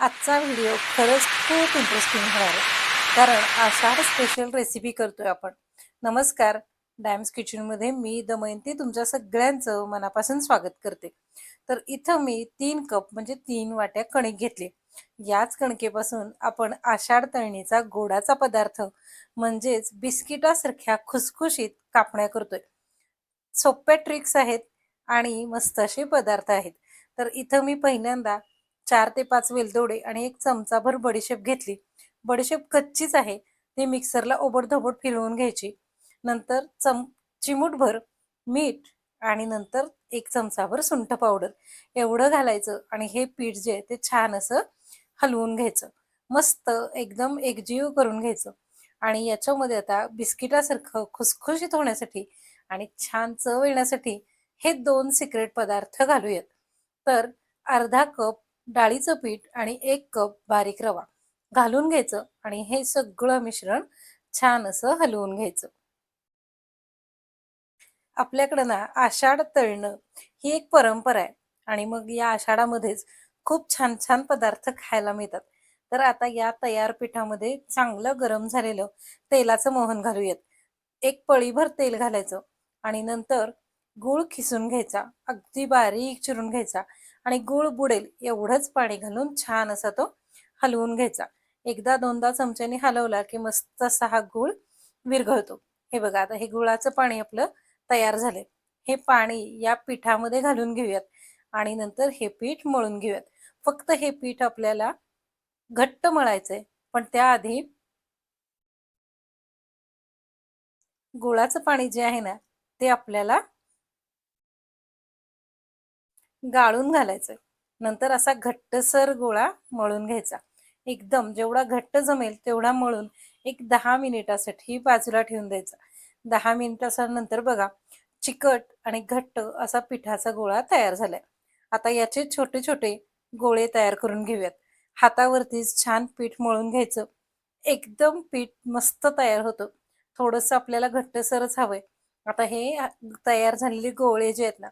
आजचा व्हिडिओ खरंच खूप इंटरेस्टिंग होणार आहे. कारण आषाढ स्पेशल रेसिपी करतोय आपण. नमस्कार. डॅम्स किचनमध्ये मी दमयंती तुमच्या सगळ्यांचं मनापासून स्वागत करते. तर इथं मी तीन कप म्हणजे तीन वाट्या कणिक घेतली. याच कणकेपासून आपण आषाढ तळणीचा गोडाचा पदार्थ म्हणजेच बिस्किटासारख्या खुसखुशीत कापण्या करतोय. सोप्या ट्रिक्स आहेत आणि मस्त असे पदार्थ आहेत. तर इथं मी पहिल्यांदा चार ते पाच वेलदोडे आणि एक चमचाभर बडीशेप घेतली. बडीशेप कच्चीच आहे. ती मिक्सरला ओबडधोबड फिरवून घ्यायची. नंतर चम चिमूटभर मीठ आणि नंतर एक चमचाभर सुंठ पावडर एवढं घालायचं आणि हे पीठ जे आहे ते छान असं हलवून घ्यायचं. मस्त एकदम एकजीव करून घ्यायचं. आणि याच्यामध्ये आता बिस्किटासारखं खुसखुशीत होण्यासाठी आणि छान चव येण्यासाठी हे दोन सिक्रेट पदार्थ घालूयात. तर अर्धा कप डाळीचं पीठ आणि एक कप बारीक रवा. घालून घ्यायचं आणि हे सगळं मिश्रण छान असं हलवून घ्यायचं. आपल्याकडं ना आषाढ तळणं ही एक परंपरा आहे आणि मग या आषाढामध्येच खूप छान छान पदार्थ खायला मिळतात. तर आता या तयार पिठामध्ये चांगलं गरम झालेलं तेलाचं मोहन घालूयात. एक पळीभर तेल घालायचं आणि नंतर गूळ खिसून घ्यायचा अगदी बारीक चिरून घ्यायचा आणि गूळ बुडेल एवढंच पाणी घालून छान असा तो हलवून घ्यायचा. एकदा दोनदा चमच्याने हलवला की मस्त असा हा गूळ विरघळतो. हे बघा आता हे गुळाचं पाणी आपलं तयार झालंय. हे पाणी या पिठामध्ये घालून घेऊयात आणि नंतर हे पीठ मळून घेऊयात. फक्त हे पीठ आपल्याला घट्ट मळायचंय पण त्याआधी गुळाचं पाणी जे आहे ना ते आपल्याला गाळून घालायचं. नंतर असा घट्टसर गोळा मळून घ्यायचा. एकदम जेवढा घट्ट जमेल तेवढा मळून एक दहा मिनिटासाठी बाजूला ठेवून द्यायचा. दहा मिनिटानंतर बघा चिकट आणि घट्ट असा पिठाचा गोळा तयार झालाय. आता याचे छोटे छोटे गोळे तयार करून घेऊयात. हातावरतीच छान पीठ मळून घ्यायचं. एकदम पीठ मस्त तयार होतं. थोडंसं आपल्याला घट्टसरच हवंय. आता हे तयार झालेले गोळे जे आहेत ना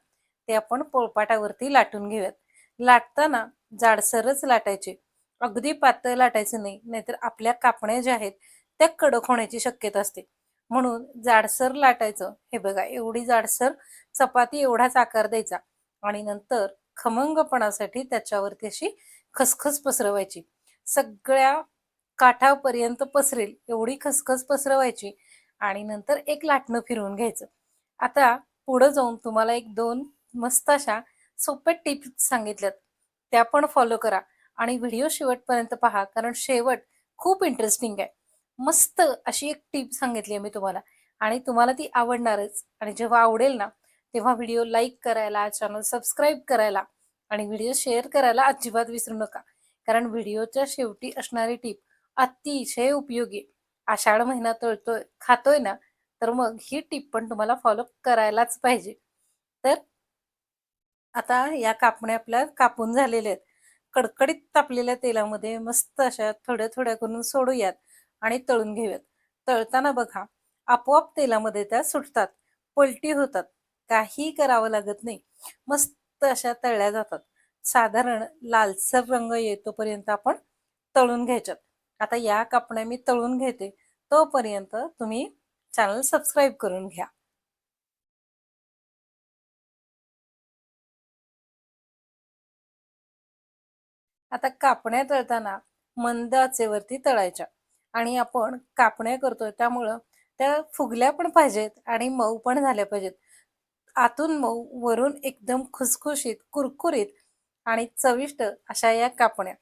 ते आपण पोळपाटावरती लाटून घेऊयात. लाटताना जाडसरच लाटायचे. अगदी पातळ लाटायचं नाही नाहीतर आपल्या कापण्या ज्या आहेत त्या कडक होण्याची शक्यता असते. म्हणून जाडसर लाटायचं. हे बघा एवढी जाडसर चपाती एवढाच आकार द्यायचा. आणि नंतर खमंगपणासाठी त्याच्यावरती अशी खसखस पसरवायची. सगळ्या काठापर्यंत पसरेल एवढी खसखस पसरवायची आणि नंतर एक लाटणं फिरवून घ्यायचं. आता पुढं जाऊन तुम्हाला एक दोन मस्त अशा सोप्या टिप्स सांगितल्यात. त्या पण फॉलो करा आणि व्हिडिओ शेवटपर्यंत पहा कारण शेवट खूप इंटरेस्टिंग आहे. मस्त अशी एक टीप सांगितली आहे मी तुम्हाला. आणि तुम्हाला ती आवडणारच. आणि जेव्हा आवडेल ना तेव्हा व्हिडिओ लाईक करायला चॅनल सबस्क्राईब करायला आणि व्हिडिओ शेअर करायला अजिबात विसरू नका. कारण व्हिडिओच्या शेवटी असणारी टीप अतिशय उपयोगी. आषाढ महिना तळतोय खातोय ना तर मग ही टीप पण तुम्हाला फॉलो करायलाच पाहिजे. तर आता या कापण्या आपल्या कापून झालेल्या आहेत. कडकडीत तापलेल्या तेलामध्ये मस्त अशा थोड्या थोड्या करून सोडूयात आणि तळून घेऊयात. तळताना बघा आपोआप तेलामध्ये त्या सुटतात पलटी होतात काही करावं लागत नाही. मस्त अशा तळल्या जातात. साधारण लालसर रंग येतोपर्यंत आपण तळून घ्यायच्यात. आता या कापण्या मी तळून घेते तोपर्यंत तुम्ही चॅनल सबस्क्राईब करून घ्या. आता कापण्या तळताना मंद आचेवरती तळायच्या. आणि आपण कापण्या करतोय त्यामुळं त्या फुगल्या पण पाहिजेत आणि मऊ पण झाल्या पाहिजेत. आतून मऊ वरून एकदम खुसखुशीत कुरकुरीत आणि चविष्ट अशा या कापण्या.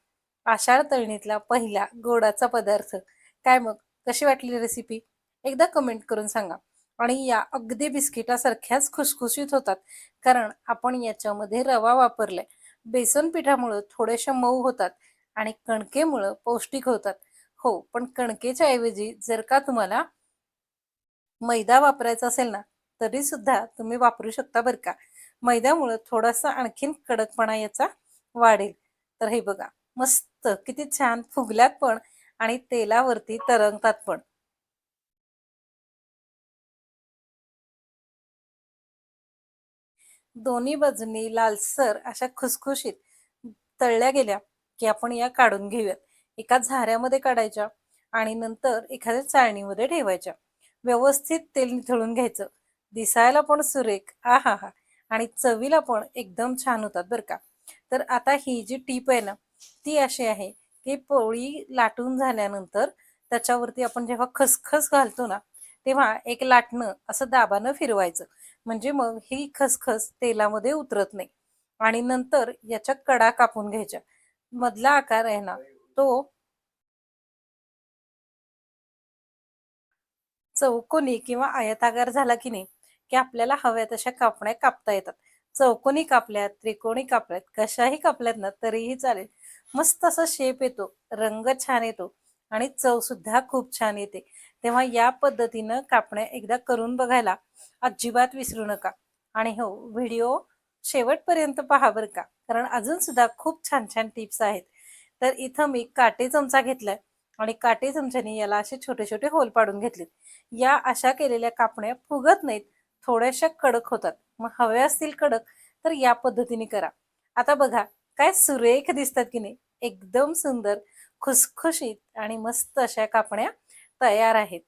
आषाढ तळणीतला पहिला गोडाचा पदार्थ. काय मग? कशी वाटली रेसिपी एकदा कमेंट करून सांगा. आणि या अगदी बिस्किटासारख्याच खुसखुशीत होतात. कारण आपण याच्यामध्ये रवा वापरलाय. बेसन पिठामुळं थोड्याशा मऊ होतात आणि कणकेमुळं पौष्टिक होतात. हो पण कणकेच्या ऐवजी जर का तुम्हाला मैदा वापरायचा असेल ना तरी सुद्धा तुम्ही वापरू शकता बरं का. मैद्यामुळं थोडासा आणखीन कडकपणा याचा वाढेल. तर हे बघा मस्त किती छान फुगल्यात पण आणि तेलावरती तरंगतात पण. दोन्ही बाजूनी लालसर अशा खुसखुशीत तळल्या गेल्या की आपण या काढून घेऊयात. एका झाऱ्यामध्ये काढायच्या आणि नंतर एखाद्या चाळणीमध्ये ठेवायच्या. व्यवस्थित तेल निथळून घ्यायचं. दिसायला पण सुरेख आ हा हा आणि चवीला पण एकदम छान होतात बरं का. तर आता ही जी टीप आहे ना ती अशी आहे की पोळी लाटून झाल्यानंतर त्याच्यावरती आपण जेव्हा खसखस घालतो ना तेव्हा एक लाटणं असं दाबानं फिरवायचं. म्हणजे मग ही खसखस तेलामध्ये उतरत नाही. आणि नंतर याच्या कडा कापून घ्यायच्या. मधला आकार आहे ना तो चौकोनी किंवा आयताकार झाला की नाही की आपल्याला हव्या तशा कापण्या कापता येतात. चौकोनी कापल्यात त्रिकोणी कापल्यात कशाही कापल्यात ना तरीही चालेल. मस्त असा शेप येतो रंग छान येतो. आणि चव सुद्धा खूप छान येते. तेव्हा या पद्धतीनं कापण्या एकदा करून बघायला अजिबात विसरू नका. आणि हो व्हिडिओ शेवटपर्यंत पहा बरं का. कारण अजून सुद्धा खूप छान छान टिप्स आहेत. तर इथं मी काटे चमचा घेतलाय आणि काटे चमच्याने याला असे छोटे छोटे होल पाडून घेतलेत. या अशा केलेल्या कापण्या फुगत नाहीत थोड्याशा कडक होतात. मग हव्या असतील कडक तर या पद्धतीने करा. आता बघा काय सुरेख दिसतात की नाही? एकदम सुंदर खुसखुशीत आणि मस्त अशा कापण्या तयार आहेत.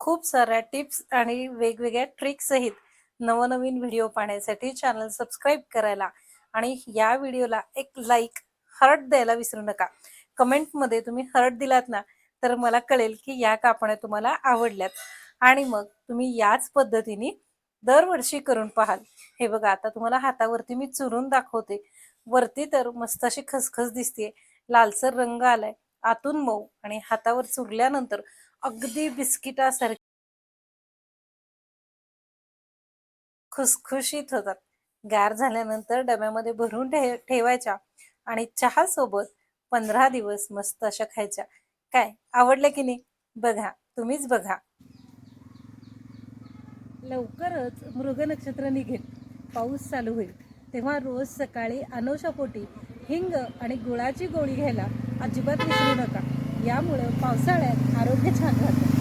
खूप साऱ्या टिप्स आणि वेगवेगळ्या ट्रिक्स सहित नवनवीन व्हिडिओ पाहण्यासाठी चॅनल सबस्क्राईब करायला आणि या व्हिडिओला एक लाईक हर्ट द्यायला विसरू नका. कमेंटमध्ये तुम्ही हर्ट दिलात ना तर मला कळेल की या कापण्या तुम्हाला आवडल्यात. आणि मग तुम्ही याच पद्धतीने दरवर्षी करून पाहाल. हे बघा आता तुम्हाला हातावरती मी चुरून दाखवते. वरती तर मस्त अशी खसखस दिसते लालसर रंग आलाय. आतून मऊ आणि हातावर चुरल्यानंतर अगदी बिस्किटासारखी खुसखुशीत होतात. गार झाल्यानंतर डब्यामध्ये भरून ठेवायच्या आणि चहा सोबत पंधरा दिवस मस्त अशा खायच्या. काय? आवडलं की नाही? बघा तुम्हीच बघा. लवकरच मृग नक्षत्र निघेल पाऊस चालू होईल. तेव्हा रोज सकाळी अनोशापोटी हिंग आणि गुळाची गोळी घ्यायला अजिबात विसरू नका. यामुळं पावसाळ्यात आरोग्य छान राहतं.